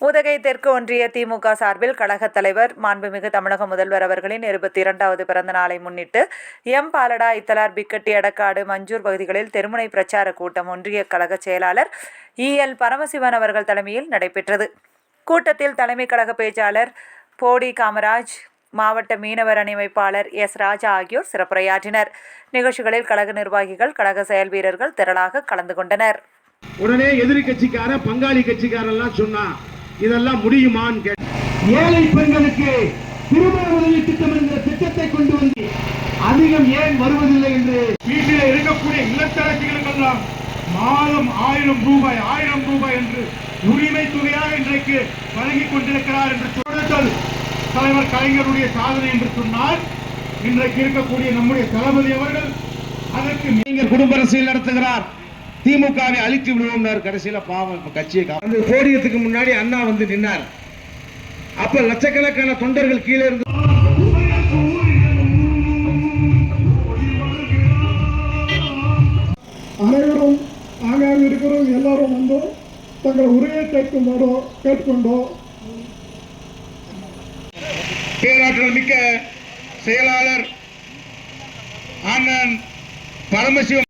உதகை தெற்கு ஒன்றிய திமுக சார்பில் கழகத் தலைவர் மாண்புமிகு தமிழக முதல்வர் அவர்களின் இருபத்தி இரண்டாவது பிறந்த நாளை முன்னிட்டு எம் பாலடா இத்தலார் பிக்கட்டி எடக்காடு மஞ்சூர் பகுதிகளில் தெருமுனை பிரச்சார கூட்டம் ஒன்றிய கழக செயலாளர் இ. எல். பரமசிவன் அவர்கள் தலைமையில் நடைபெற்றது. கூட்டத்தில் தலைமை கழக பேச்சாளர் போடி காமராஜ் மாவட்ட மீனவர் அணிமைப்பாளர் எஸ். ராஜா ஆகியோர் சிறப்புரையாற்றினர். நிகழ்ச்சிகளில் கழக நிர்வாகிகள் கழக செயல் வீரர்கள் திரளாக கலந்து கொண்டனர். உடனே எதிர்கட்சிக்கார பங்காளி கட்சிக்காரெல்லாம் சொன்னா இதெல்லாம் முடியுமான்னு கேட்ட ஏழை பெண்களுக்கு திருமண உதவி திட்டம் என்கிற திட்டத்தை கொண்டு வந்து அதிகம் ஏன் வருவதில்லை என்று வீட்டில் இருக்கக்கூடிய இல்லத்தரசிகளுக்கெல்லாம் மாதம் ஆயிரம் ரூபாய் ஆயிரம் ரூபாய் என்று உரிமை தொகையாக இன்றைக்கு வழங்கிக் கொண்டிருக்கிறார் என்று சொல்லுதல் தலைவர் கலைஞருடைய சாதனை என்று சொன்னால் இன்றைக்கு இருக்கக்கூடிய நம்முடைய தளபதி அவர்கள் அதற்கு நீங்கள் குடும்ப அரசியல் நடத்துகிறார். திமுகவை அழித்து விடுவோம்னார் கடைசியில பாவம். கட்சியை அந்த போடியத்துக்கு முன்னாடி அண்ணா வந்து நின்னார். அப்ப லட்சக்கணக்கான தொண்டர்கள் கீழே இருந்து அனைவரும் ஆங்காங்க இருக்கிறவங்க எல்லாரும் வந்து தங்கள் உரையை கேட்கும்போதோ கேட்டுக்கொண்டோ பேராற்றல் மிக்க செயலாளர் அண்ணன் பரமசிவம்